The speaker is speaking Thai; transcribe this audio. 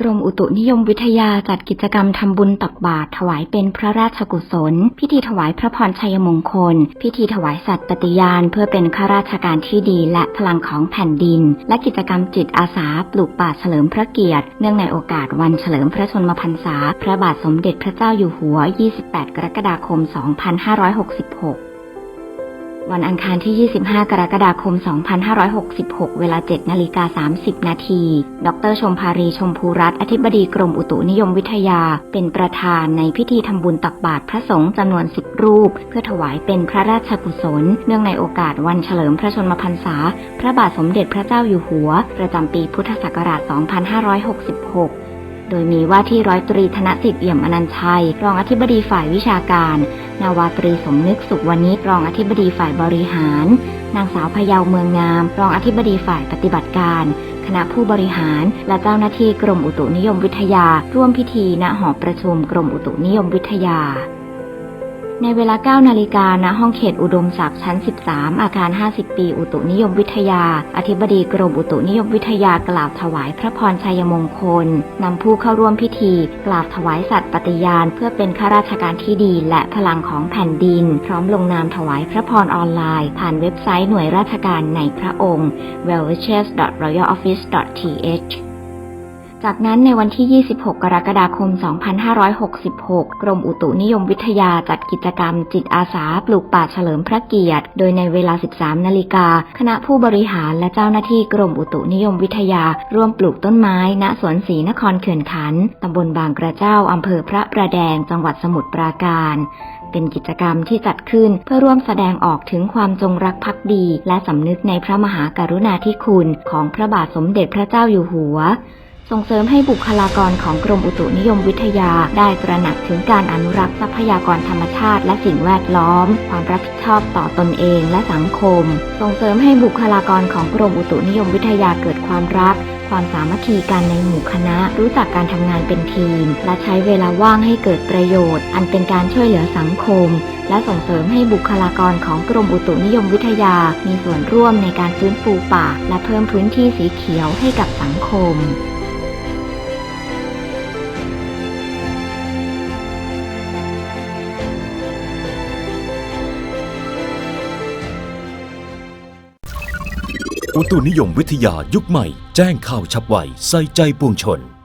กรมอุตุนิยมวิทยาจัดกิจกรรมทำบุญตักบาตรถวายเป็นพระราชกุศล พิธีถวายพระพรชัยมงคล พิธีถวายสัตย์ปฏิญาณ เพื่อเป็นข้าราชการที่ดีและพลังของแผ่นดิน และกิจกรรมจิตอาสาปลูกป่าเฉลิมพระเกียรติ เนื่องในโอกาสวันเฉลิมพระชนมพรรษา พระบาทสมเด็จพระเจ้าอยู่หัว 28 กรกฎาคม 2566 วันอังคารที่ 25 กรกฎาคม 2566 เวลา 7 นาฬิกา 30 นาที ดรชมภารีชมพูรัตน์อธิบดีกรมอุตุนิยมวิทยา เป็นประธานในพิธีทำบุญตักบาตรพระสงฆ์จำนวน 10 รูป เพื่อถวายเป็นพระราชกุศล เนื่องในโอกาสวันเฉลิมพระชนมพรรษา พระบาทสมเด็จพระเจ้าอยู่หัว ประจำปีพุทธศักราช 2566 โดยมีว่าที่ร้อยตรีธนสิทธิ์เอี่ยมอนันชัย รองอธิบดีฝ่ายวิชาการ นาวาตรีสมนึกสุขวันนี้รองอธิบดีฝ่ายบริหาร นางสาวพยาวเมืองงาม รองอธิบดีฝ่ายปฏิบัติการ คณะผู้บริหาร และเจ้าหน้าที่กรมอุตุนิยมวิทยา ร่วมพิธีณหอประชุมกรมอุตุนิยมวิทยา ในเวลา 9 นาฬิกาณห้องเขตอุดมศักดิ์ชั้น 13 อาคาร 50 ปี อุตุนิยมวิทยา อธิบดีกรมอุตุนิยมวิทยากล่าวถวายพระพรชัยมงคล นำผู้เข้าร่วมพิธี กล่าวถวายสัตย์ปฏิญาณ เพื่อเป็นข้าราชการที่ดีและพลังของแผ่นดิน พร้อมลงนามถวายพระพรออนไลน์ ผ่านเว็บไซต์หน่วยราชการในพระองค์ w e l w i s h e s r o y a l o f f i c e th จากนั้นในวันที่ 26 กรกฎาคม 2566 กรมอุตุนิยมวิทยาจัดกิจกรรม จิตอาสาปลูกป่าเฉลิมพระเกียรติ โดยในเวลา 13 นาฬิกา คณะผู้บริหารและเจ้าหน้าที่กรมอุตุนิยมวิทยา ร่วมปลูกต้นไม้ ณ สวนศรีนครเขื่อนขันธ์ตำบลบางกระเจ้า อำเภอพระประแดง จังหวัดสมุทรปราการเป็นกิจกรรมที่จัดขึ้นเพื่อร่วมแสดงออกถึงความจงรักภักดี และสำนึกในพระมหากรุณาธิคุณของพระบาทสมเด็จพระเจ้าอยู่หัว ส่งเสริมให้บุคลากรของกรมอุตุนิยมวิทยา ได้ตระหนักถึงการอนุรักษ์ทรัพยากรธรรมชาติ และสิ่งแวดล้อม ความรับผิดชอบต่อตนเองและสังคม ส่งเสริมให้บุคลากรของกรมอุตุนิยมวิทยาเกิดความรัก ความสามัคคีกันในหมู่คณะ รู้จักการทำงานเป็นทีม และใช้เวลาว่างให้เกิดประโยชน์ อันเป็นการช่วยเหลือสังคม และส่งเสริมให้บุคลากรของกรมอุตุนิยมวิทยา มีส่วนร่วมในการฟื้นฟูป่า และเพิ่มพื้นที่สีเขียวให้กับสังคม อุตุนิยมวิทยายุคใหม่ แจ้งข่าวฉับไว ใส่ใจปวงชน